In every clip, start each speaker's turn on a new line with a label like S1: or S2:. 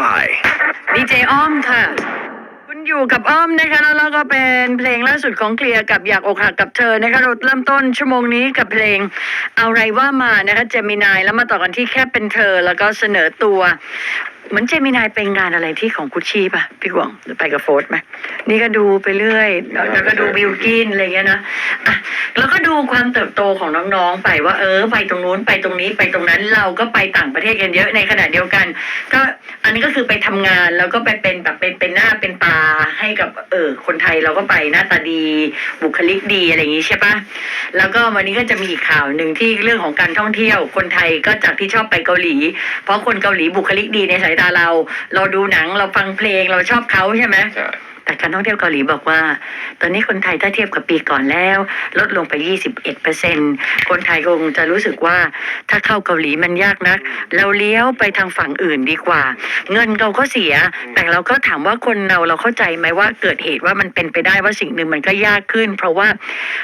S1: by
S2: ดีเจอ้อมค่ะ คุณอยู่กับอ้อมนะคะแล้วเราก็เป็นเพลงล่าสุดของเคลียร์กับอยากอกหักกับเธอนะคะเราเริ่มต้นชั่วโมงนี้กับเพลงเอาไรว่ามานะคะเจมินายแล้วมาต่อกันที่แค่เป็นเธอแล้วก็เสนอตัวเหมือนเจมินายไปงานอะไรที่ของกุชชี่ป่ะ พี่กวงไปกับโฟร์ธไหมนี่ก็ดูไปเรื่อยแล้วก็ดูบิวกินอะไรเงี้ยนะอะแล้วก็ดูความเติบโตของน้องๆไปว่าเออไปตรงนู้นไปตรงนี้ไปตรงนั้นเราก็ไปต่างประเทศกันเยอะในขณะเดียวกัน ก็อันนี้ก็คือไปทำงานแล้วก็ไปเป็นแบบเป็นเป็นหน้าเป็นตาให้กับเออคนไทยเราก็ไปหน้าตาดีบุคลิกดีอะไรอย่างนี้ใช่ป่ะแล้วก็วันนี้ก็จะมีอีกข่าวหนึ่งที่เรื่องของการท่องเที่ยวคนไทยก็จากที่ชอบไปเกาหลี เพราะคนเกาหลีบุคลิกดีในสายตาเรา เราดูหนังเราฟังเพลงเราชอบเขาใช่ไหม
S1: ใช่
S2: แต่การท่องเที่ยวเกาหลีบอกว่า ตอนนี้คนไทยถ้าเทียบกับปีก่อนแล้ว ลดลงไป 21เปอร์เซ็นคนไทยคงจะรู้สึกว่าถ้าเข้าเกาหลีมันยากนัก เราเลี้ยวไปทางฝั่งอื่นดีกว่า เงินเราก็เสีย แต่เราก็ถามว่าคนเราเราเข้าใจไหมว่าเกิดเหตุว่ามันเป็นไปได้ว่าสิ่งหนึ่งมันก็ยากขึ้น เพราะว่า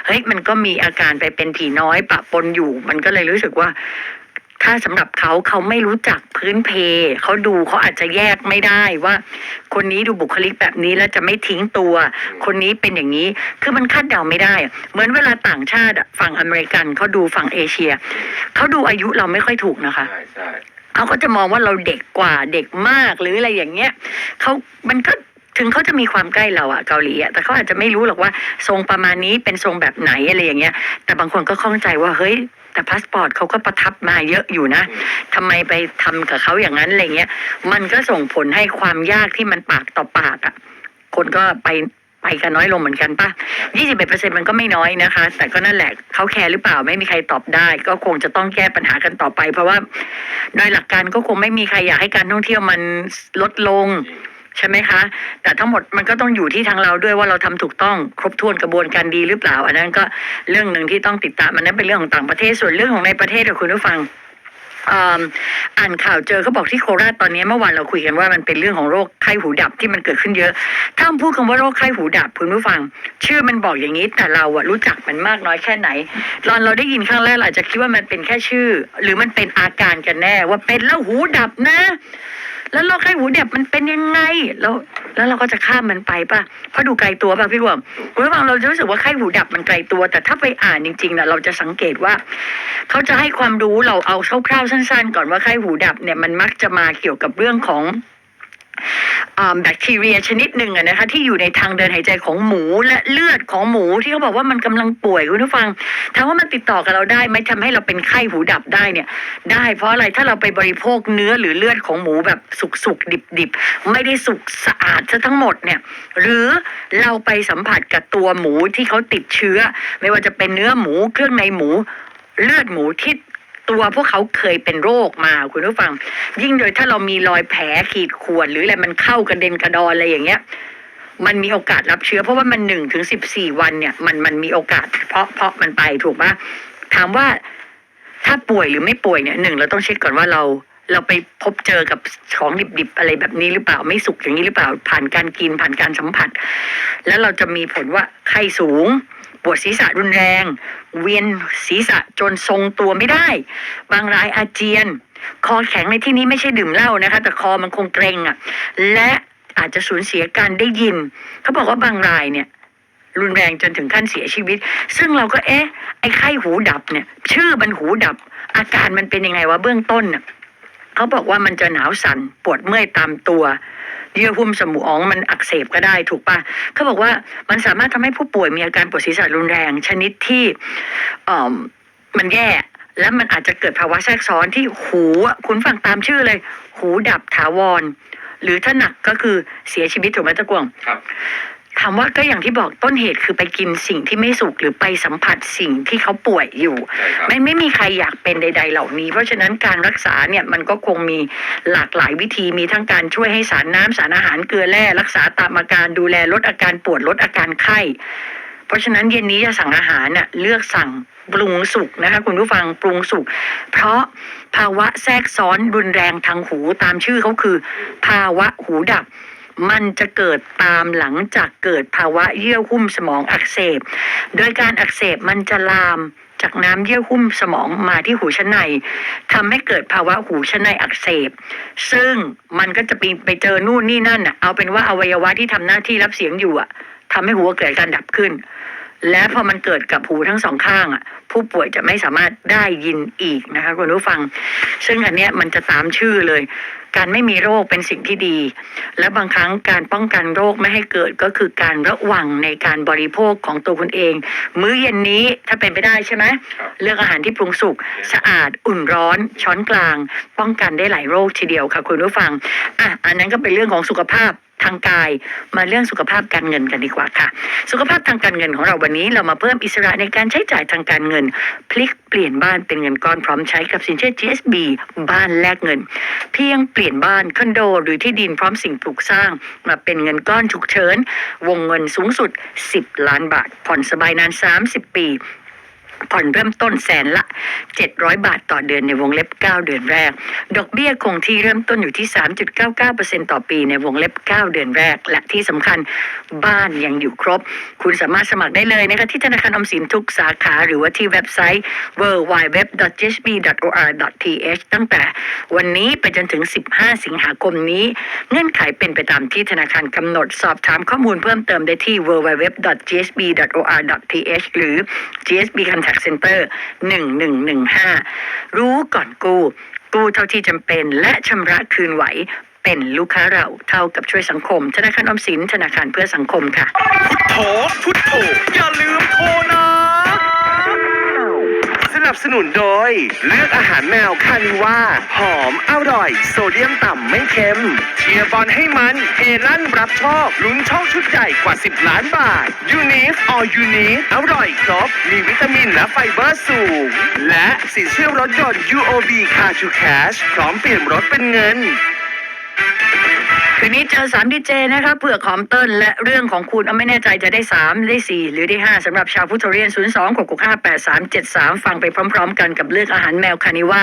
S2: เฮ้ยมันก็มีอาการไปเป็นผีน้อยปะปนอยู่ มันก็เลยรู้สึกว่า ถ้าสำหรับเขาเขาไม่รู้จักพื้นเพเขาดูเขาอาจจะแยกไม่ได้ว่า คนนี้ดูบุคลิกแบบนี้แล้วจะไม่ทิ้งตัว คนนี้เป็นอย่างนี้คือมันคาดเดาไม่ได้อะเหมือนเวลาต่างชาติอะฝั่งอเมริกันเขาดูฝั่งเอเชียเขาดูอายุเราไม่ค่อยถูกนะคะ
S1: ใช่ใช่
S2: เขาก็จะมองว่าเราเด็กกว่าเด็กมากหรืออะไรอย่างเงี้ยเขามันก็ถึงเขาจะมีความใกล้เราอะเกาหลีอะแต่เขาอาจจะไม่รู้หรอกว่าทรงประมาณนี้เป็นทรงแบบไหนอะไรอย่างเงี้ย แต่บางคนก็ข้องใจว่าเฮ้ย แต่พาสปอร์ตเขาก็ประทับมาเยอะอยู่นะทำไมไปทำกับเขาอย่างนั้นอะไรเงี้ย มันก็ส่งผลให้ความยากที่มันปากต่อปากอะคนก็ไปไปกันน้อยลงเหมือนกันปะยี่สิบเอ็ดเปอร์เซ็นมันก็ไม่น้อยนะคะ แต่ก็นั่นแหละเขาแคร์หรือเปล่าไม่มีใครตอบได้ ก็คงจะต้องแก้ปัญหากันต่อไป เพราะว่าโดยหลักการก็คงไม่มีใครอยากให้การท่องเที่ยวมันลดลง ใช่ไหมคะ แต่ทั้งหมดมันก็ต้องอยู่ที่ทางเราด้วยว่าเราทำถูกต้องครบถ้วนกระบวนการดีหรือเปล่า อันนั้นก็เรื่องหนึ่งที่ต้องติดตามอันนั้นเป็นเรื่องของต่างประเทศส่วนเรื่องของในประเทศคุณผู้ฟังอ่านข่าวเจอเขาบอกที่โคราชตอนนี้เมื่อวานเราคุยกันว่ามันเป็นเรื่องของโรคไข้หูดับที่มันเกิดขึ้นเยอะ ถ้าพูดคำว่าโรคไข้หูดับคุณผู้ฟัง ชื่อมันบอกอย่างนี้แต่เราอะรู้จักมันมากน้อยแค่ไหน ตอนเราได้ยินครั้งแรกเราอาจจะคิดว่ามันเป็นแค่ชื่อ หรือมันเป็นอาการกันแน่ ว่าเป็นแล้วหูดับนะ แล้วโรคไข้หูเด็บมันเป็นยังไง แล้ว แล้วเราก็จะข้ามมันไปป่ะเพราะดูไกลตัวป่ะพี่วอมคุณผู้ฟังเราจะรู้สึกว่าไข้หูดับมันไกลตัว แต่ถ้าไปอ่านจริงๆนะเราจะสังเกตว่า เขาจะให้ความรู้เราเอาคร่าวๆสั้น ๆ ก่อนว่าไข้หูดับเนี่ยมันมักจะมาเกี่ยวกับเรื่องของ แบคทีเรียชนิดหนึ่งนะคะที่อยู่ในทางเดินหายใจของหมูและเลือดของหมูที่เขาบอกว่ามันกำลังป่วยคุณผู้ฟังถามว่ามันติดต่อกับเราได้ไหมทำให้เราเป็นไข้หูดับได้เนี่ยได้เพราะอะไรถ้าเราไปบริโภคเนื้อหรือเลือดของหมูแบบสุกๆดิบๆ ไม่ได้สุกสะอาดซะทั้งหมดเนี่ยหรือเราไปสัมผัสกับตัวหมูที่เขาติดเชื้อ ไม่ว่าจะเป็นเนื้อหมูเครื่องในหมูเลือดหมูที่ ตัวพวกเขาเคยเป็นโรคมาคุณผู้ฟัง ยิ่งโดยถ้าเรามีรอยแผลขีดข่วนหรืออะไรมันเข้ากระเด็นกระดอนอะไรอย่างเงี้ยมันมีโอกาสรับเชื้อเพราะว่ามันหนึ่งถึงสิบสี่วันเนี่ยมันมันมีโอกาสเพราะเพราะมันไปถูกปะถามว่าถ้าป่วยหรือไม่ป่วยเนี่ยหนึ่งเราต้องเช็คก่อนว่าเราเราไปพบเจอกับของดิบๆอะไรแบบนี้หรือเปล่าไม่สุกอย่างนี้หรือเปล่าผ่านการกินผ่านการสัมผัส แล้วเราจะมีผลว่าไข้สูง ปวดศีรษะรุนแรง เวียนศีรษะจนทรงตัวไม่ได้ บางรายอาเจียน คอแข็งในที่นี้ไม่ใช่ดื่มเหล้านะคะ แต่คอมันคงเกรงอะ และอาจจะสูญเสียการได้ยิน เขาบอกว่าบางรายเนี่ย รุนแรงจนถึงขั้นเสียชีวิต ซึ่งเราก็เอ๊ะ ไอ้ไข้หูดับเนี่ย ชื่อมันหูดับ อาการมันเป็นยังไงวะเบื้องต้นน่ะเขาบอกว่ามันจะหนาวสั่นปวดเมื่อยตามตัว เยื่อหุ้มสมองมันอักเสบก็ได้ถูกปะเขาบอกว่ามันสามารถทำให้ผู้ป่วยมีอาการปวดศีรษะรุนแรง ชนิดที่เออมันแย่และมันอาจจะเกิดภาวะแทรกซ้อนที่หูคุณฟังตามชื่อเลย หูดับถาวร หรือถ้าหนักก็คือเสียชีวิตถูกไหมตะกวง
S1: ครับ
S2: ถามว่าก็อย่างที่บอกต้นเหตุคือไปกินสิ่งที่ไม่สุกหรือไปสัมผัสสิ่งที่เขาป่วยอยู่
S1: ใช่ครับ
S2: ไม่ไม่มีใครอยากเป็นใด ๆ เหล่านี้ เพราะฉะนั้นการรักษาเนี่ยมันก็คงมีหลากหลายวิธีมีทั้งการช่วยให้สารน้ำสารอาหารเกลือแร่รักษาตามอาการดูแลลดอาการปวดลดอาการไข้ เพราะฉะนั้นเย็นนี้จะสั่งอาหารน่ะเลือกสั่งปรุงสุกนะคะคุณผู้ฟังปรุงสุกเพราะภาวะแทรกซ้อนรุนแรงทางหูตามชื่อเขาคือ ภาวะหูดับ มันจะเกิดตามหลังจากเกิดภาวะเยื่อหุ้มสมองอักเสบ โดยการอักเสบมันจะลามจากน้ำเยื่อหุ้มสมองมาที่หูชั้นในทำให้เกิดภาวะหูชั้นในอักเสบ ซึ่งมันก็จะไปไปเจอนู่นนี่นั่นอะเอาเป็นว่าอวัยวะที่ทำหน้าที่รับเสียงอยู่อะทำให้หัวเกิดการดับขึ้น และพอมันเกิดกับหูทั้งสองข้างอะผู้ป่วยจะไม่สามารถได้ยินอีกนะคะคุณผู้ฟัง ซึ่งอันเนี้ยมันจะตามชื่อเลย การไม่มีโรคเป็นสิ่งที่ดี และบางครั้งการป้องกันโรคไม่ให้เกิดก็คือการระวังในการบริโภคของตัวคุณเอง มื้อเย็นนี้ถ้าเป็นไปได้ใช่ไหม
S1: ครับ
S2: เลือกอาหารที่ปรุงสุกสะอาดอุ่นร้อน ช้อนกลาง ป้องกันได้หลายโรคทีเดียวค่ะคุณผู้ฟังอะอันนั้นก็เป็นเรื่องของสุขภาพ ทางกายมาเรื่องสุขภาพการเงินกันดีกว่าค่ะ สุขภาพทางการเงินของเราวันนี้เรามาเพิ่มอิสระในการใช้จ่ายทางการเงิน พลิกเปลี่ยนบ้านเป็นเงินก้อนพร้อมใช้กับสินเชื่อ GSB บ้านแลกเงิน เพียงเปลี่ยนบ้านคอนโดหรือที่ดินพร้อมสิ่งปลูกสร้าง มาเป็นเงินก้อนฉุกเฉิน วงเงินสูงสุด 10 ล้านบาท ผ่อนสบายนาน 30 ปี ผ่อนเริ่มต้นแสนละ 700 บาทต่อเดือนในวงเล็บ 9 เดือนแรก ดอกเบี้ยคงที่เริ่มต้นอยู่ที่ 3.99%ต่อปีในวงเล็บ 9 เดือนแรก และที่สำคัญบ้านยังอยู่ครบ คุณสามารถสมัครได้เลยนะคะที่ธนาคารออมสินทุกสาขาหรือว่าที่เว็บไซต์ www.jsb.or.th ตั้งแต่วันนี้ไปจนถึง 15 สิงหาคมนี้ เงื่อนไขเป็นไปตามที่ธนาคารกำหนดสอบถามข้อมูลเพิ่มเติมได้ที่ www.gsb.or.th หรือ GSB Contact Center 1115 รู้ก่อนกู้ กู้เท่าที่จำเป็นและชำระคืนไหวเป็นลูกค้าเราเท่ากับช่วยสังคม ธนาคารออมสินธนาคารเพื่อสังคมค่ะ
S1: โถพุทโธอย่าลืมโทรนะ นับสนุนโดย เลือกอาหารแมวคานิว่าหอมอร่อย โซเดียมต่ำไม่เค็มเชียร์บอลให้มันเฮลั่นรับโชคลุ้นโชคชุดใหญ่กว่า 10 ล้านบาทยูนิฟออยูนิฟอร่อยครบ มีวิตามินและไฟเบอร์สูง และสินเชื่อรถยนต์ UOB Car to Cash พร้อมเปลี่ยนรถเป็นเงิน
S2: คืนนี้เจอสามดีเจนะคะเผื่อคอมเติ้ลและเรื่องของคุณเอาไม่แน่ใจจะได้สามได้สี่หรือได้ห้าสำหรับชาวพุทธเรียน0 2 6 6 5 8 3 7 3ฟังไปพร้อม ๆ กันกับเลือกอาหารแมวคานิว่า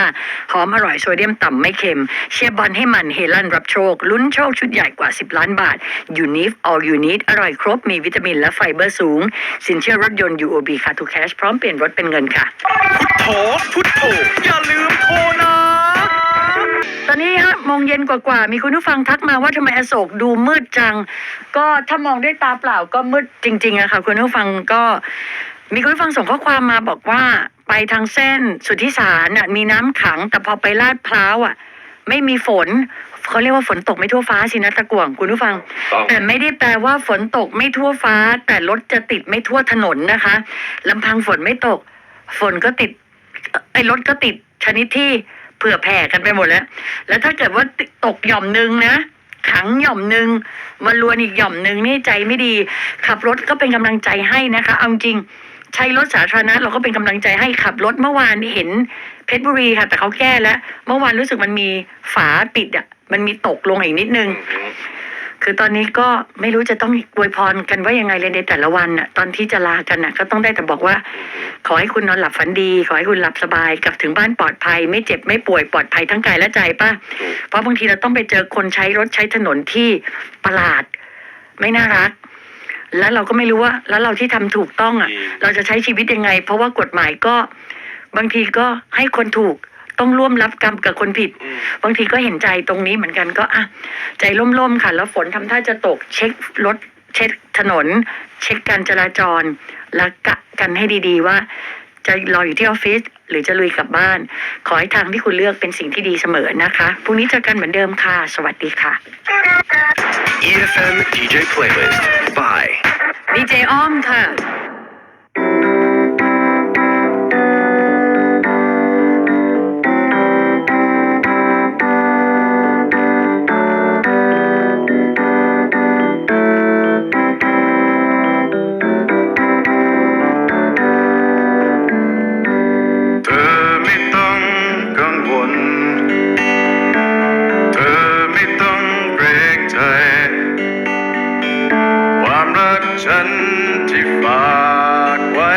S2: หอมอร่อยโซเดียมต่ำไม่เค็ม เชียร์บอลให้มันเฮลั่นรับโชค ลุ้นโชคชุดใหญ่กว่า 10 ล้านบาทยูนิฟออลยูนิตอร่อยครบมีวิตามินและไฟเบอร์สูง สินเชื่อรถยนต์ UOB คาทูแคชพร้อมเปลี่ยนรถเป็นเงินค่ะ
S1: พุทโธพุทโธอย่าลืมโทรนะ
S2: ตอนนี้ฮะโมงเย็นกว่าๆมีคุณผู้ฟังทักมาว่าทำไมอโศกดูมืดจัง ก็ถ้ามองด้วยตาเปล่าก็มืดจริงๆอะค่ะ คุณผู้ฟังก็มีคุณผู้ฟังส่งข้อความมาบอกว่า ไปทางเส้นสุทธิสารน่ะมีน้ำขัง แต่พอไปลาดพร้าวอะ ไม่มีฝนเขาเรียกว่าฝนตกไม่ทั่วฟ้าสินะตะกวงคุณผู้ฟัง
S1: ต้อง
S2: แต่ไม่ได้แปลว่าฝนตกไม่ทั่วฟ้า แต่รถจะติดไม่ทั่วถนนนะคะลำพังฝนไม่ตก ฝนก็ติดเอ่อไอ้รถก็ติดชนิดที่เผื่อแผ่กันไปหมดแล้ว แล้วถ้าเกิดว่าตกหย่อมหนึ่งนะขังหย่อมหนึ่งมาลวนอีกหย่อมหนึ่งนี่ใจไม่ดี ขับรถก็เป็นกำลังใจให้นะคะเอาจริงใช้รถสาธารณะเราก็เป็นกำลังใจให้ขับรถเมื่อวานเห็นเพชรบุรีค่ะ แต่เขาแก้แล้ว เมื่อวานรู้สึกมันมีฝาปิดอะ มันมีตกลงอีกนิดนึง คือตอนนี้ก็ไม่รู้จะต้องอวยพรกันว่ายังไงเลยในแต่ละวันน่ะตอนที่จะลากันน่ะก็ต้องได้แต่บอกว่า ขอให้คุณนอนหลับฝันดี ขอให้คุณหลับสบายกลับถึงบ้านปลอดภัย ไม่เจ็บไม่ป่วยปลอดภัยทั้งกายและใจป่ะเพราะบางทีเราต้องไปเจอคนใช้รถใช้ถนนที่ประหลาด ไม่น่ารัก แล้วเราก็ไม่รู้ว่า แล้วเราที่ทำถูกต้องอะ
S1: จริง
S2: เราจะใช้ชีวิตยังไง เพราะว่ากฎหมายก็บางทีก็ให้คนถูก ต้องร่วมรับกรรมกับคนผิด
S1: อืม
S2: บางทีก็เห็นใจตรงนี้เหมือนกันก็อะใจร่มๆค่ะ แล้วฝนทำท่าจะตกเช็ครถเช็คถนน เช็คการจราจร แล้วกะกันให้ดีๆว่า จะรออยู่ที่ออฟฟิศหรือจะลุยกลับบ้าน ขอให้ทางที่คุณเลือกเป็นสิ่งที่ดีเสมอนะคะพรุ่งนี้เจอกันเหมือนเดิมค่ะ สวัสดีค่ะ
S1: EFM DJ Playlist by
S2: ดีเจอ้อมค่ะ
S3: ฉันที่ฝากไว้